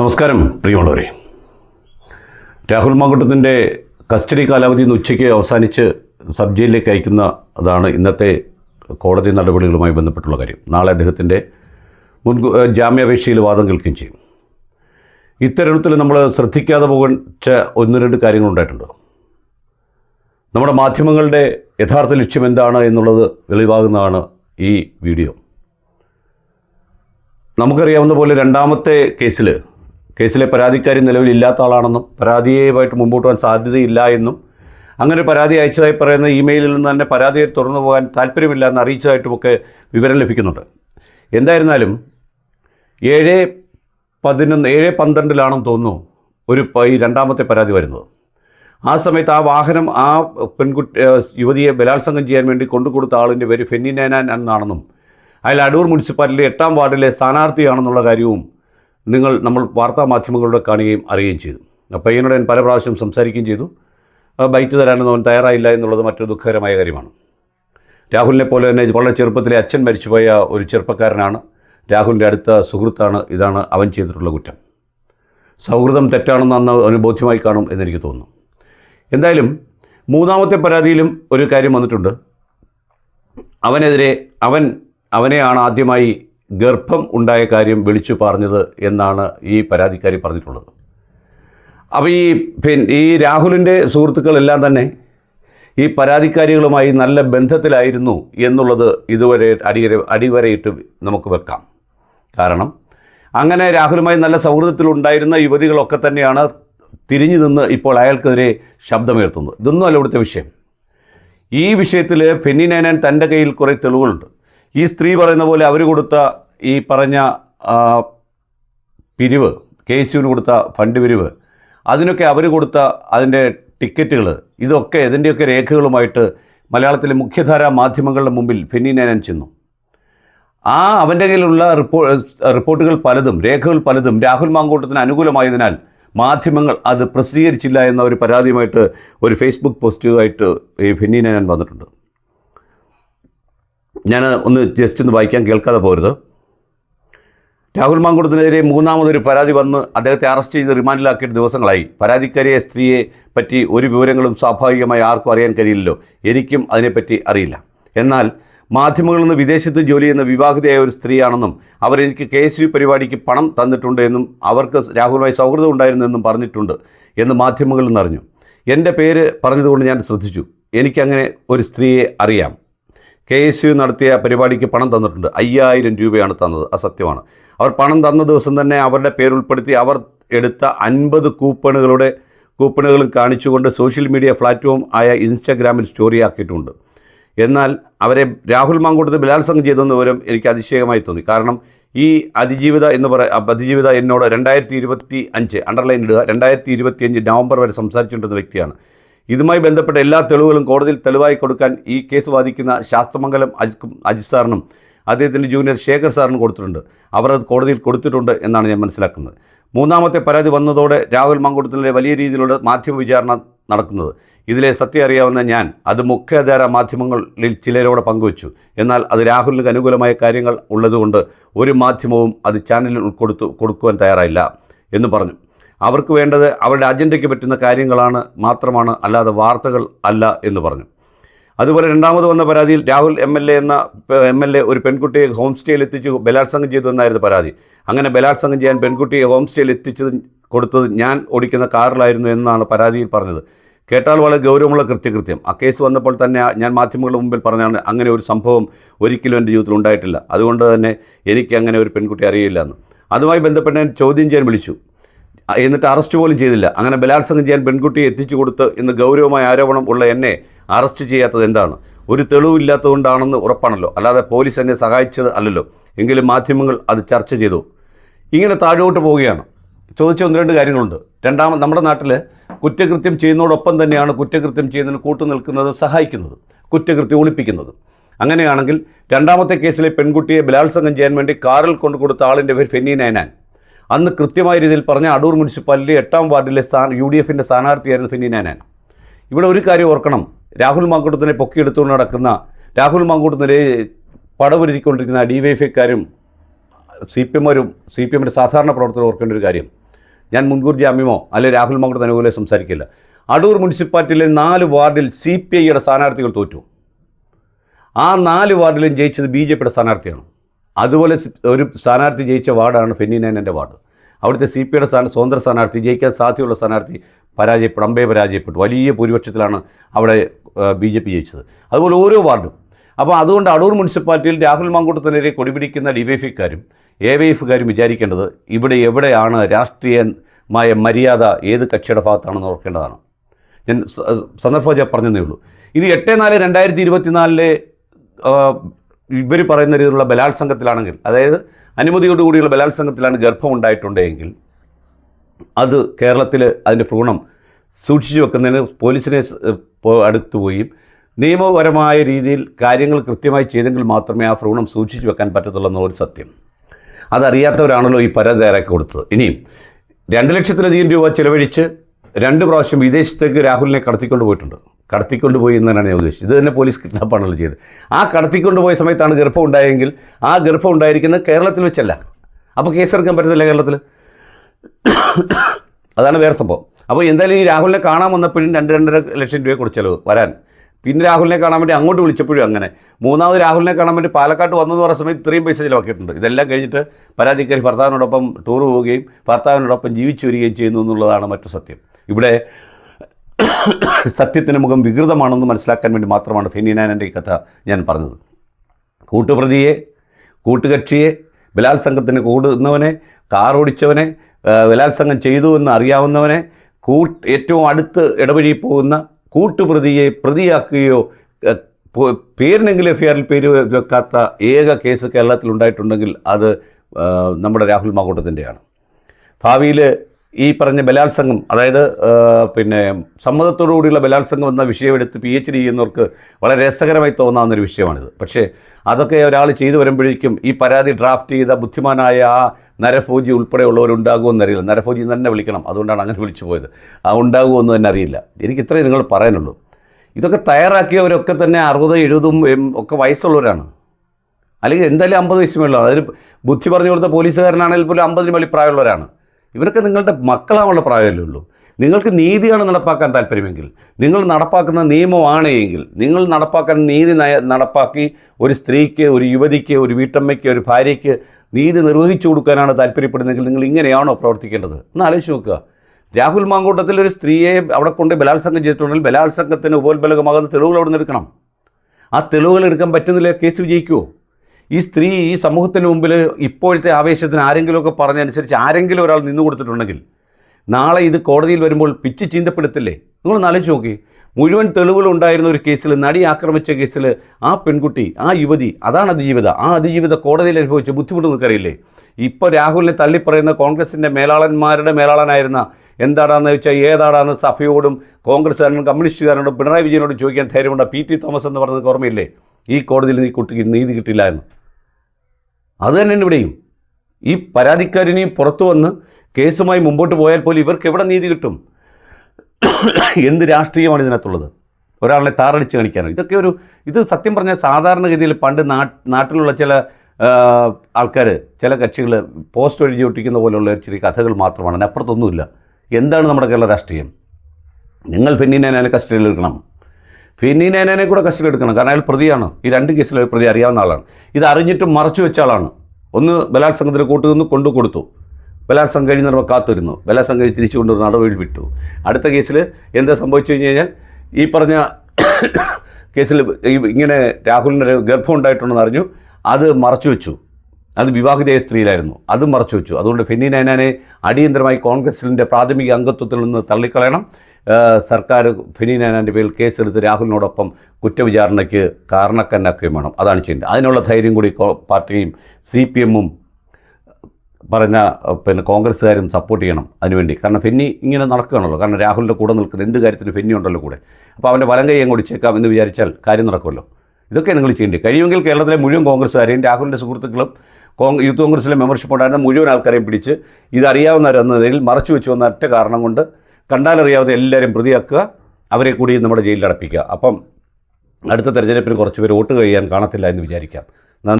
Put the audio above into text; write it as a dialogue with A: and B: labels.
A: നമസ്കാരം പ്രിയമുള്ളവരെ. രാഹുൽ മാങ്കുട്ടത്തിന്റെ കസ്റ്റഡി കാലാവധി ഇന്ന് ഉച്ചയ്ക്ക് അവസാനിച്ച് സബ് ജയിലിലേക്ക് അയക്കുന്ന അതാണ് ഇന്നത്തെ കോടതി നടപടികളുമായി ബന്ധപ്പെട്ടുള്ള കാര്യം. നാളെ അദ്ദേഹത്തിന്റെ മുൻ ജാമ്യാപേക്ഷയിൽ വാദം കേൾക്കുകയും ചെയ്യും. ഇത്തരത്തിൽ നമ്മൾ ശ്രദ്ധിക്കാതെ പോകച്ച ഒന്ന് രണ്ട് കാര്യങ്ങളുണ്ടായിട്ടുണ്ട് നമ്മുടെ മാധ്യമങ്ങളുടെ യഥാർത്ഥ ലക്ഷ്യം എന്താണ് എന്നുള്ളത് വെളിവാകുന്നതാണ് ഈ വീഡിയോ. നമുക്കറിയാവുന്ന പോലെ രണ്ടാമത്തെ കേസിൽ കേസിലെ പരാതിക്കാരി നിലവിൽ ഇല്ലാത്ത ആളാണെന്നും പരാതിയുമായിട്ട് മുമ്പോട്ട് പോകാൻ സാധ്യതയില്ല എന്നും അങ്ങനെ ഒരു പരാതി അയച്ചതായി പറയുന്ന ഇമെയിലിൽ നിന്ന് തന്നെ പരാതിയെ തുറന്നു പോകാൻ താല്പര്യമില്ല എന്ന് അറിയിച്ചതായിട്ടുമൊക്കെ വിവരം ലഭിക്കുന്നുണ്ട്. എന്തായിരുന്നാലും ഏഴ് പതിനൊന്ന് ഏഴ് പന്ത്രണ്ടിലാണെന്ന് തോന്നുന്നു ഒരു ഈ രണ്ടാമത്തെ പരാതി വരുന്നത്. ആ സമയത്ത് ആ വാഹനം ആ പെൺകുട്ടി യുവതിയെ ബലാത്സംഗം ചെയ്യാൻ വേണ്ടി കൊണ്ടുകൊടുത്ത ആളിന്റെ പേര് ഫെന്നി നൈനാൻ എന്നാണെന്നും അയാൾ അടൂർ മുനിസിപ്പാലിറ്റിയിലെ എട്ടാം വാർഡിലെ സ്ഥാനാർത്ഥിയാണെന്നുള്ള കാര്യവും നിങ്ങൾ നമ്മൾ വാർത്താ മാധ്യമങ്ങളിലൂടെ കാണുകയും അറിയുകയും ചെയ്തു. അപ്പോൾ പയ്യനോട് ഞാൻ പല പ്രാവശ്യം സംസാരിക്കുകയും ചെയ്തു. ബൈറ്റ് തരാനൊന്നും അവൻ തയ്യാറായില്ല എന്നുള്ളത് മറ്റൊരു ദുഃഖകരമായ കാര്യമാണ്. രാഹുലിനെ പോലെ തന്നെ വളരെ ചെറുപ്പത്തിലെ അച്ഛൻ മരിച്ചുപോയ ഒരു ചെറുപ്പക്കാരനാണ്. രാഹുലിന്റെ അടുത്ത സുഹൃത്താണ്. ഇതാണ് അവൻ ചെയ്തിട്ടുള്ള കുറ്റം. സൗഹൃദം തെറ്റാണെന്ന് അന്ന് അവന് ബോധ്യമായി കാണും എന്നെനിക്ക് തോന്നുന്നു. എന്തായാലും മൂന്നാമത്തെ പരാതിയിലും ഒരു കാര്യം വന്നിട്ടുണ്ട്. അവനെതിരെ അവൻ അവനെയാണ് ആദ്യമായി ഗർഭം ഉണ്ടായ കാര്യം വിളിച്ചു പറഞ്ഞത് എന്നാണ് ഈ പരാതിക്കാരി പറഞ്ഞിട്ടുള്ളത്. അപ്പോൾ ഈ പിന്നെ ഈ രാഹുലിന്റെ സുഹൃത്തുക്കളെല്ലാം തന്നെ ഈ പരാതിക്കാരികളുമായി നല്ല ബന്ധത്തിലായിരുന്നു എന്നുള്ളത് ഇതുവരെ അടിവരെ അടിവരയിട്ട് നമുക്ക് വെക്കാം. കാരണം അങ്ങനെ രാഹുലുമായി നല്ല സൗഹൃദത്തിലുണ്ടായിരുന്ന യുവതികളൊക്കെ തന്നെയാണ് തിരിഞ്ഞു നിന്ന് ഇപ്പോൾ അയാൾക്കെതിരെ ശബ്ദമുയർത്തുന്നത്. ഇതൊന്നും അല്ല ഇവിടുത്തെ വിഷയം. ഈ വിഷയത്തിൽ ഫെന്നി നൈനാൻ തന്റെ കയ്യിൽ കുറേ തെളിവുകളുണ്ട്. ഈ സ്ത്രീ പറയുന്ന പോലെ അവർ കൊടുത്ത ഈ പറഞ്ഞ പിരിവ് കെ എസ് യുവിന് കൊടുത്ത ഫണ്ട് പിരിവ് അതിനൊക്കെ അവർ കൊടുത്ത അതിന്റെ ടിക്കറ്റുകൾ ഇതൊക്കെ ഇതിന്റെയൊക്കെ രേഖകളുമായിട്ട് മലയാളത്തിലെ മുഖ്യധാരാ മാധ്യമങ്ങളുടെ മുമ്പിൽ ഫെന്നി നൈനാൻ ചെന്നു. ആ അവന്റെ കയ്യിലുള്ള റിപ്പോ റിപ്പോർട്ടുകൾ പലതും രേഖകൾ പലതും രാഹുൽ മാങ്കോട്ടത്തിന് അനുകൂലമായതിനാൽ മാധ്യമങ്ങൾ അത് പ്രസിദ്ധീകരിച്ചില്ല എന്ന ഒരു പരാതിയുമായിട്ട് ഒരു ഫേസ്ബുക്ക് പോസ്റ്റുമായിട്ട് ഈ ഫെന്നി ഞാൻ വന്നിട്ടുണ്ട്. ഞാൻ ഒന്ന് ജസ്റ്റ് ഒന്ന് വായിക്കാൻ കേൾക്കാതെ പോരുത്. രാഹുൽ മാങ്കുടത്തിനെതിരെ മൂന്നാമതൊരു പരാതി വന്ന് അദ്ദേഹത്തെ അറസ്റ്റ് ചെയ്ത് റിമാൻഡിലാക്കിയിട്ട് ദിവസങ്ങളായി. പരാതിക്കാരിയെ സ്ത്രീയെ പറ്റി ഒരു വിവരങ്ങളും സ്വാഭാവികമായി ആർക്കും അറിയാൻ കഴിയില്ലല്ലോ. എനിക്കും അതിനെപ്പറ്റി അറിയില്ല. എന്നാൽ മാധ്യമങ്ങളിൽ നിന്ന് വിദേശത്ത് ജോലി ചെയ്യുന്ന വിവാഹിതയായ ഒരു സ്ത്രീയാണെന്നും അവരെനിക്ക് കെ എസ് യു പരിപാടിക്ക് പണം തന്നിട്ടുണ്ട് എന്നും അവർക്ക് രാഹുലുമായി സൗഹൃദം ഉണ്ടായിരുന്നു എന്നും പറഞ്ഞിട്ടുണ്ട് എന്ന് മാധ്യമങ്ങളിൽ നിന്ന് അറിഞ്ഞു. എന്റെ പേര് പറഞ്ഞതുകൊണ്ട് ഞാൻ ശ്രദ്ധിച്ചു. എനിക്കങ്ങനെ ഒരു സ്ത്രീയെ അറിയാം. കെ എസ് യു നടത്തിയ പരിപാടിക്ക് പണം തന്നിട്ടുണ്ട്. അയ്യായിരം രൂപയാണ് തന്നത്. അസത്യമാണ്. അവർ പണം തന്ന ദിവസം തന്നെ അവരുടെ പേരുൾപ്പെടുത്തി അവർ എടുത്ത അൻപത് കൂപ്പണുകളുടെ കൂപ്പണുകളും കാണിച്ചുകൊണ്ട് സോഷ്യൽ മീഡിയ പ്ലാറ്റ്ഫോം ആയ ഇൻസ്റ്റാഗ്രാമിൽ സ്റ്റോറി ആക്കിയിട്ടുണ്ട്. എന്നാൽ അവരെ രാഹുൽ മാങ്കൂട്ടത്ത് ബലാത്സംഗം ചെയ്തെന്ന വിവരം എനിക്ക് അതിശയമായി തോന്നി. കാരണം ഈ അതിജീവിത എന്ന് പറ അതിജീവിത എന്നോട് രണ്ടായിരത്തി ഇരുപത്തി അഞ്ച് അണ്ടർലൈൻ ഇടുക രണ്ടായിരത്തി ഇരുപത്തി അഞ്ച് നവംബർ വരെ സംസാരിച്ചുകൊണ്ടിരുന്ന വ്യക്തിയാണ്. ഇതുമായി ബന്ധപ്പെട്ട എല്ലാ തെളിവുകളും കോടതിയിൽ തെളിവായി കൊടുക്കാൻ ഈ കേസ് വാദിക്കുന്ന ശാസ്ത്രമംഗലം അജിക്കും അജിത് സാറിനും അദ്ദേഹത്തിന്റെ ജൂനിയർ ശേഖർ സാറിനും കൊടുത്തിട്ടുണ്ട്. അവർ അത് കോടതിയിൽ കൊടുത്തിട്ടുണ്ട് എന്നാണ് ഞാൻ മനസ്സിലാക്കുന്നത്. മൂന്നാമത്തെ പരാതി വന്നതോടെ രാഹുൽ മങ്കുടത്തിലെ വലിയ രീതിയിലുള്ള മാധ്യമ വിചാരണ നടക്കുന്നത്. ഇതിലെ സത്യം അറിയാവുന്ന ഞാൻ അത് മുഖ്യധാര മാധ്യമങ്ങളിൽ ചിലരോട് പങ്കുവച്ചു. എന്നാൽ അത് രാഹുലിന് അനുകൂലമായ കാര്യങ്ങൾ ഉള്ളതുകൊണ്ട് ഒരു മാധ്യമവും അത് ചാനലിൽ ഉൾക്കൊടുത്തു കൊടുക്കുവാൻ തയ്യാറായില്ല എന്ന് പറഞ്ഞു. അവർക്ക് വേണ്ടത് അവരുടെ അജണ്ടയ്ക്ക് പറ്റുന്ന കാര്യങ്ങളാണ് മാത്രമാണ് അല്ലാതെ വാർത്തകൾ അല്ല എന്ന് പറഞ്ഞു. അതുപോലെ രണ്ടാമത് വന്ന പരാതിയിൽ രാഹുൽ എം എൽ എ എന്ന എം എൽ എ ഒരു പെൺകുട്ടിയെ ഹോം സ്റ്റേയിൽ എത്തിച്ച് ബലാത്സംഗം ചെയ്തു എന്നായിരുന്നു പരാതി. അങ്ങനെ ബലാത്സംഗം ചെയ്യാൻ പെൺകുട്ടിയെ ഹോം സ്റ്റേയിൽ എത്തിച്ചത് കൊടുത്തത് ഞാൻ ഓടിക്കുന്ന കാറിലായിരുന്നു എന്നാണ് പരാതിയിൽ പറഞ്ഞത്. കേട്ടാൽ വളരെ ഗൗരവമുള്ള കൃത്യകൃത്യം. ആ കേസ് വന്നപ്പോൾ തന്നെ ഞാൻ മാധ്യമങ്ങളുടെ മുമ്പിൽ പറഞ്ഞാണ് അങ്ങനെ ഒരു സംഭവം ഒരിക്കലും എന്റെ ജീവിതത്തിൽ ഉണ്ടായിട്ടില്ല. അതുകൊണ്ട് തന്നെ എനിക്ക് അങ്ങനെ ഒരു പെൺകുട്ടി അറിയില്ല എന്ന്. അതുമായി ബന്ധപ്പെട്ട് ഞാൻ ചോദ്യം ചെയ്യാൻ വിളിച്ചു. എന്നിട്ട് അറസ്റ്റ് പോലും ചെയ്തില്ല. അങ്ങനെ ബലാത്സംഗം ചെയ്യാൻ പെൺകുട്ടിയെ എത്തിച്ചു കൊടുത്ത് ഇന്ന് ഗൗരവമായ ആരോപണം ഉള്ള എന്നെ അറസ്റ്റ് ചെയ്യാത്തത് എന്താണ്? ഒരു തെളിവില്ലാത്തതുകൊണ്ടാണെന്ന് ഉറപ്പാണല്ലോ. അല്ലാതെ പോലീസ് എന്നെ സഹായിച്ചത് അല്ലല്ലോ. എങ്കിലും മാധ്യമങ്ങൾ അത് ചർച്ച ചെയ്തു. ഇങ്ങനെ താഴോട്ട് പോവുകയാണ്. ചോദിച്ച ഒന്ന് രണ്ട് കാര്യങ്ങളുണ്ട്. രണ്ടാമത് നമ്മുടെ നാട്ടിൽ കുറ്റകൃത്യം ചെയ്യുന്നതോടൊപ്പം തന്നെയാണ് കുറ്റകൃത്യം ചെയ്യുന്നതിന് കൂട്ടു നിൽക്കുന്നത് സഹായിക്കുന്നത് കുറ്റകൃത്യം ഒളിപ്പിക്കുന്നത്. അങ്ങനെയാണെങ്കിൽ രണ്ടാമത്തെ കേസിലെ പെൺകുട്ടിയെ ബലാത്സംഗം ചെയ്യാൻ വേണ്ടി കാറിൽ കൊണ്ടു കൊടുത്ത ആളിന്റെ പേര് ഫെന്നി നൈനാൻ അന്ന് കൃത്യമായ രീതിയിൽ പറഞ്ഞ അടൂർ മുനിസിപ്പാലിറ്റി എട്ടാം വാർഡിലെ സ്ഥാന യു ഡി എഫിന്റെ സ്ഥാനാർത്ഥിയായിരുന്നു ഫിന്നിനാനാൻ ഇവിടെ ഒരു കാര്യം ഓർക്കണം. രാഹുൽ മാങ്കൂട്ടത്തിനെ പൊക്കിയെടുത്തുകൊണ്ട് നടക്കുന്ന രാഹുൽ മാങ്കൂട്ടത്തിനെ പടവൊരുക്കിക്കൊണ്ടിരിക്കുന്ന ഡി വൈ എഫ്ഐക്കാരും സി പി എമ്മാരും സി പി എമ്മിന്റെ സാധാരണ പ്രവർത്തകർ ഓർക്കേണ്ട ഒരു കാര്യം. ഞാൻ മുൻകൂർ ജാമ്യമോ അല്ലെ രാഹുൽ മാങ്കൂട്ടത്തിന് അനുകൂലം സംസാരിക്കില്ല. അടൂർ മുനിസിപ്പാലിറ്റിയിലെ നാല് വാർഡിൽ സി പി ഐയുടെ സ്ഥാനാർത്ഥികൾ തോറ്റു. ആ നാല് വാർഡിലും ജയിച്ചത് ബി ജെ പിയുടെ സ്ഥാനാർത്ഥിയാണ്. അതുപോലെ ഒരു സ്ഥാനാർത്ഥി ജയിച്ച വാർഡാണ് ഫെന്നിനേനന്റെ വാർഡ്. അവിടുത്തെ സി പി ഐയുടെ സ്ഥാന സ്വതന്ത്ര സ്ഥാനാർത്ഥി ജയിക്കാൻ സാധ്യതയുള്ള സ്ഥാനാർത്ഥി പരാജയപ്പെട്ടു. അമ്പേ പരാജയപ്പെട്ടു. വലിയ ഭൂരിപക്ഷത്തിലാണ് അവിടെ ബി ജെ പി ജയിച്ചത്. അതുപോലെ ഓരോ വാർഡും. അപ്പോൾ അതുകൊണ്ട് അടൂർ മുനിസിപ്പാലിറ്റിയിൽ രാഹുൽ മാങ്കൂട്ടത്തിനെതിരെ കൊടിപിടിക്കുന്ന ഡി വൈ എഫ്ക്കാരും എ വൈ എഫുകാരും വിചാരിക്കേണ്ടത് ഇവിടെ എവിടെയാണ് രാഷ്ട്രീയമായ മര്യാദ ഏത് കക്ഷിയുടെ ഭാഗത്താണെന്ന് ഓർക്കേണ്ടതാണ്. ഞാൻ സ- സന്ദർഭം പറഞ്ഞതേ ഉള്ളൂ. ഇനി എട്ട് നാല് രണ്ടായിരത്തി ഇരുപത്തിനാലിലെ ഇവർ പറയുന്ന രീതിയിലുള്ള ബലാത്സംഗത്തിലാണെങ്കിൽ അതായത് അനുമതിയോടുകൂടിയുള്ള ബലാത്സംഗത്തിലാണ് ഗർഭമുണ്ടായിട്ടുണ്ടെങ്കിൽ അത് കേരളത്തിൽ അതിന്റെ ഭ്രൂണം സൂക്ഷിച്ചു വെക്കുന്നതിന് പോലീസിനെ അടുത്തു പോയി. നിയമപരമായ രീതിയിൽ കാര്യങ്ങൾ കൃത്യമായി ചെയ്തെങ്കിൽ മാത്രമേ ആ ഭ്രൂണം സൂക്ഷിച്ചു വെക്കാൻ പറ്റത്തുള്ളൂ എന്നൊരു സത്യം. അതറിയാത്തവരാണല്ലോ ഈ പരാതി തയ്യാറാക്കി കൊടുത്തത്. ഇനിയും രണ്ട് ലക്ഷത്തിലധികം രൂപ ചിലവഴിച്ച് രണ്ട് പ്രാവശ്യം വിദേശത്തേക്ക് രാഹുലിനെ കടത്തിക്കൊണ്ട് പോയിട്ടുണ്ട്. കടത്തിക്കൊണ്ട് എന്ന് എന്നാണ് ഞാൻ ഉദ്ദേശിച്ചത്. ഇത് തന്നെ പോലീസ് കിഡ്നാപ്പാണല്ലോ ചെയ്തത്. ആ കടത്തിക്കൊണ്ടുപോയ സമയത്താണ് ഗർഭം ഉണ്ടായെങ്കിൽ ആ ഗർഭം ഉണ്ടായിരിക്കുന്നത് കേരളത്തിൽ വെച്ചല്ല. അപ്പോൾ കേസെടുക്കാൻ പറ്റത്തില്ല കേരളത്തിൽ അതാണ് വേറെ സംഭവം. അപ്പോൾ എന്തായാലും ഈ രാഹുലിനെ കാണാൻ വന്നപ്പോഴും രണ്ട് രണ്ടര ലക്ഷം രൂപയെ കൊടുച്ചല്ലോ വരാൻ. പിന്നെ രാഹുലിനെ കാണാൻ വേണ്ടി അങ്ങോട്ട് വിളിച്ചപ്പോഴും അങ്ങനെ. മൂന്നാമത് രാഹുലിനെ കാണാൻ വേണ്ടി പാലക്കാട്ട് വന്നു എന്ന് പറഞ്ഞ സമയത്ത് ഇത്രയും പൈസ ചിലവാക്കിയിട്ടുണ്ട്. ഇതെല്ലാം കഴിഞ്ഞിട്ട് പരാതിക്കാരി ഭർത്താവിനോടൊപ്പം ടൂർ പോവുകയും ഭർത്താവിനോടൊപ്പം ജീവിച്ചു വരികയും ചെയ്യുന്നു എന്നുള്ളതാണ് മറ്റു സത്യം. ഇവിടെ സത്യത്തിന് മുഖം വികൃതമാണെന്ന് മനസ്സിലാക്കാൻ വേണ്ടി മാത്രമാണ് ഫെനിനാനന്റെ ഈ കഥ ഞാൻ പറഞ്ഞത്. കൂട്ടുപ്രതിയെ കൂട്ടുകക്ഷിയെ ബലാത്സംഗത്തിന് കൂടുന്നവനെ കാർ ഓടിച്ചവനെ ബലാത്സംഗം ചെയ്തു എന്ന് അറിയാവുന്നവനെ കൂട്ട് ഏറ്റവും അടുത്ത് ഇടവഴി പോകുന്ന കൂട്ടുപ്രതിയെ പ്രതിയാക്കുകയോ പേരിനെങ്കിലും എഫ് ഐ ആറിൽ പേര് വെക്കാത്ത ഏക കേസ് കേരളത്തിൽ ഉണ്ടായിട്ടുണ്ടെങ്കിൽ അത് നമ്മുടെ രാഹുൽ മാക്കൂട്ടത്തിന്റെയാണ് ഭാവിയിൽ ഈ പറഞ്ഞ ബലാത്സംഗം അതായത് പിന്നെ സമ്മതത്തോടുകൂടിയുള്ള ബലാത്സംഗം എന്ന വിഷയമെടുത്ത് പി എച്ച് ഡി ചെയ്യുന്നവർക്ക് വളരെ രസകരമായി തോന്നാവുന്നൊരു വിഷയമാണിത്. പക്ഷേ അതൊക്കെ ഒരാൾ ചെയ്തു വരുമ്പോഴേക്കും ഈ പരാതി ഡ്രാഫ്റ്റ് ചെയ്ത ബുദ്ധിമാനായ ആ നരഫോജി ഉൾപ്പെടെയുള്ളവരുണ്ടാകുമെന്നറിയില്ല. നരഫോജി എന്ന് തന്നെ വിളിക്കണം. അതുകൊണ്ടാണ് അങ്ങനെ വിളിച്ചു പോയത്. ആ ഉണ്ടാകുമെന്ന് തന്നെ അറിയില്ല. എനിക്ക് ഇത്രയും നിങ്ങൾ പറയാനുള്ളൂ. ഇതൊക്കെ തയ്യാറാക്കിയവരൊക്കെ തന്നെ അറുപത് എഴുപതും ഒക്കെ വയസ്സുള്ളവരാണ്. അല്ലെങ്കിൽ എന്തായാലും അമ്പത് വയസ്സ് മേളിലോ അതായത് ബുദ്ധി പറഞ്ഞു കൊടുത്ത പോലീസുകാരനാണെങ്കിൽ പോലും അമ്പതിന് മേളിൽ പ്രായമുള്ളവരാണ്. ഇവരൊക്കെ നിങ്ങളുടെ മക്കളാവുള്ള പ്രായമല്ലേ ഉള്ളൂ. നിങ്ങൾക്ക് നീതിയാണ് നടപ്പാക്കാൻ താല്പര്യമെങ്കിൽ നിങ്ങൾ നടപ്പാക്കുന്ന നിയമമാണ് എങ്കിൽ നിങ്ങൾ നടപ്പാക്കാൻ നീതി നടപ്പാക്കി ഒരു സ്ത്രീക്ക് ഒരു യുവതിക്ക് ഒരു വീട്ടമ്മയ്ക്ക് ഒരു ഭാര്യയ്ക്ക് നീതി നിർവഹിച്ചു കൊടുക്കാനാണ് താല്പര്യപ്പെടുന്നതെങ്കിൽ നിങ്ങൾ ഇങ്ങനെയാണോ പ്രവർത്തിക്കേണ്ടത്? ഒന്ന് ആലോചിച്ച് നോക്കുക. രാഹുൽ മാങ്കൂട്ടത്തിൽ ഒരു സ്ത്രീയെ അവിടെ കൊണ്ട് ബലാത്സംഗം ചെയ്തിട്ടുണ്ടെങ്കിൽ ബലാത്സംഗത്തിന് ഉപോത്ബലകമാകുന്ന തെളിവുകൾ അവിടെ നിന്ന് എടുക്കണം. ആ തെളിവുകൾ എടുക്കാൻ പറ്റുന്നില്ല കേസ് വിജയിക്കുമോ ഈ സ്ത്രീ ഈ സമൂഹത്തിന് മുമ്പിൽ ഇപ്പോഴത്തെ ആവേശത്തിന് ആരെങ്കിലുമൊക്കെ പറഞ്ഞനുസരിച്ച് ആരെങ്കിലും ഒരാൾ നിന്നു കൊടുത്തിട്ടുണ്ടെങ്കിൽ നാളെ ഇത് കോടതിയിൽ വരുമ്പോൾ പിച്ച് ചീന്തപ്പെടുത്തില്ലേ? നിങ്ങൾ ആലോചിച്ച് നോക്കി. മുഴുവൻ തെളിവുകളുണ്ടായിരുന്ന ഒരു കേസിൽ നടി ആക്രമിച്ച കേസിൽ ആ പെൺകുട്ടി ആ യുവതി അതാണ് അതിജീവിത. ആ അതിജീവിത കോടതിയിൽ അനുഭവിച്ച ബുദ്ധിമുട്ട് നിങ്ങൾക്കറിയില്ലേ? ഇപ്പോൾ രാഹുലിനെ തള്ളിപ്പറയുന്ന കോൺഗ്രസിന്റെ മേലാളന്മാരുടെ മേലാളനായിരുന്ന എന്താടാന്ന് വെച്ചാൽ ഏതാടാന്ന് സഭയോടും കോൺഗ്രസ്സുകാരനും കമ്മ്യൂണിസ്റ്റുകാരനോടും പിണറായി വിജയനോടും ചോദിക്കാൻ ധൈര്യമുണ്ട്. പി ടി തോമസ് എന്ന് പറഞ്ഞത് ഓർമ്മയില്ലേ? ഈ കോടതിയിൽ നീ കുട്ടിക്ക് നീതി കിട്ടില്ല എന്ന്. അത് തന്നെയാണ് ഇവിടെയും. ഈ പരാതിക്കാരിനെയും പുറത്തു വന്ന് കേസുമായി മുമ്പോട്ട് പോയാൽ പോലും ഇവർക്ക് എവിടെ നീതി കിട്ടും? എന്ത് രാഷ്ട്രീയമാണ് ഇതിനകത്തുള്ളത്? ഒരാളെ താറടിച്ച് കാണിക്കാനോ? ഇതൊക്കെ ഒരു ഇത് സത്യം പറഞ്ഞാൽ സാധാരണഗതിയിൽ പണ്ട് നാട്ട് നാട്ടിലുള്ള ചില ആൾക്കാർ ചില കക്ഷികൾ പോസ്റ്റ് എഴുതി ഒട്ടിക്കുന്ന പോലുള്ള ചെറിയ കഥകൾ മാത്രമാണ്. അതിനപ്പുറത്തൊന്നുമില്ല. എന്താണ് നമ്മുടെ കേരള രാഷ്ട്രീയം? നിങ്ങൾ ഫെന്നിനെ കസ്റ്റഡിയിൽ എടുക്കണം. ഫെന്നിനെ കൂടെ കസ്റ്റഡി എടുക്കണം. കാരണം അയാൾ പ്രതിയാണ്. ഈ രണ്ട് കേസിൽ അയാൾ പ്രതി അറിയാവുന്ന ആളാണ്. ഇത് അറിഞ്ഞിട്ട് മറച്ചു വെച്ച ആളാണ്. ഒന്ന് ബലാത്സംഗത്തിന് കൂട്ടു നിന്ന് കൊണ്ടു കൊടുത്തു ബലാത്സംഗം കഴിഞ്ഞ് നമ്മൾ കാത്തിരുന്നു. ബലാത്സംഗം കഴിഞ്ഞ് തിരിച്ചു കൊണ്ടുവന്ന് നടപടി വിട്ടു. അടുത്ത കേസിൽ എന്താ സംഭവിച്ചു കഴിഞ്ഞ് കഴിഞ്ഞാൽ ഈ പറഞ്ഞ കേസിൽ ഇങ്ങനെ രാഹുലിന്റെ ഗർഭം ഉണ്ടായിട്ടുണ്ടെന്ന് അറിഞ്ഞു. അത് മറച്ചു വെച്ചു. അത് വിവാഹിതയായ സ്ത്രീയിലായിരുന്നു. അതും മറച്ചു വെച്ചു. അതുകൊണ്ട് ഫെന്നി നൈനാനെ അടിയന്തരമായി കോൺഗ്രസിന്റെ പ്രാഥമിക അംഗത്വത്തിൽ നിന്ന് തള്ളിക്കളയണം. സർക്കാർ ഫെനി നാനാന്റെ പേരിൽ കേസെടുത്ത് രാഹുലിനോടൊപ്പം കുറ്റവിചാരണയ്ക്ക് കാരണക്കന്നാക്കുകയും വേണം. അതാണ് ചെയ്യേണ്ടത്. അതിനുള്ള ധൈര്യം കൂടി പാർട്ടിയും സി പി എമ്മും പറഞ്ഞ പിന്നെ കോൺഗ്രസ്സുകാരും സപ്പോർട്ട് ചെയ്യണം അതിനുവേണ്ടി. കാരണം ഫെന്നി ഇങ്ങനെ നടക്കുകയാണല്ലോ. കാരണം രാഹുലിന്റെ കൂടെ നിൽക്കുന്ന എന്ത് കാര്യത്തിന് ഫെന്നി ഉണ്ടല്ലോ കൂടെ. അപ്പോൾ അവന്റെ വലം കൈ അങ്ങോട്ട് ചേക്കാം എന്ന് വിചാരിച്ചാൽ കാര്യം നടക്കുമല്ലോ. ഇതൊക്കെ നിങ്ങൾ ചെയ്യേണ്ടത് കഴിയുമെങ്കിൽ കേരളത്തിലെ മുഴുവൻ കോൺഗ്രസ്സുകാരെയും രാഹുലിന്റെ സുഹൃത്തുക്കളും കോൺഗ്രസ് യൂത്ത് കോൺഗ്രസ്സിലെ മെമ്പർഷിപ്പ് ഉണ്ടായിരുന്ന മുഴുവൻ ആൾക്കാരെയും പിടിച്ച് ഇതറിയാവുന്നവരെന്ന നിലയിൽ മറച്ചു വെച്ചു വന്ന ഒറ്റ കാരണം കൊണ്ട് കണ്ടാലറിയാവുന്ന എല്ലാവരും പ്രതിയാക്കുക അവരെ കൂടി നമ്മുടെ ജയിലിൽ അടപ്പിക്കുക. അപ്പം അടുത്ത തെരഞ്ഞെടുപ്പിന് കുറച്ച് പേര് വോട്ട് കഴിയാൻ കാണത്തില്ല എന്ന് വിചാരിക്കാം.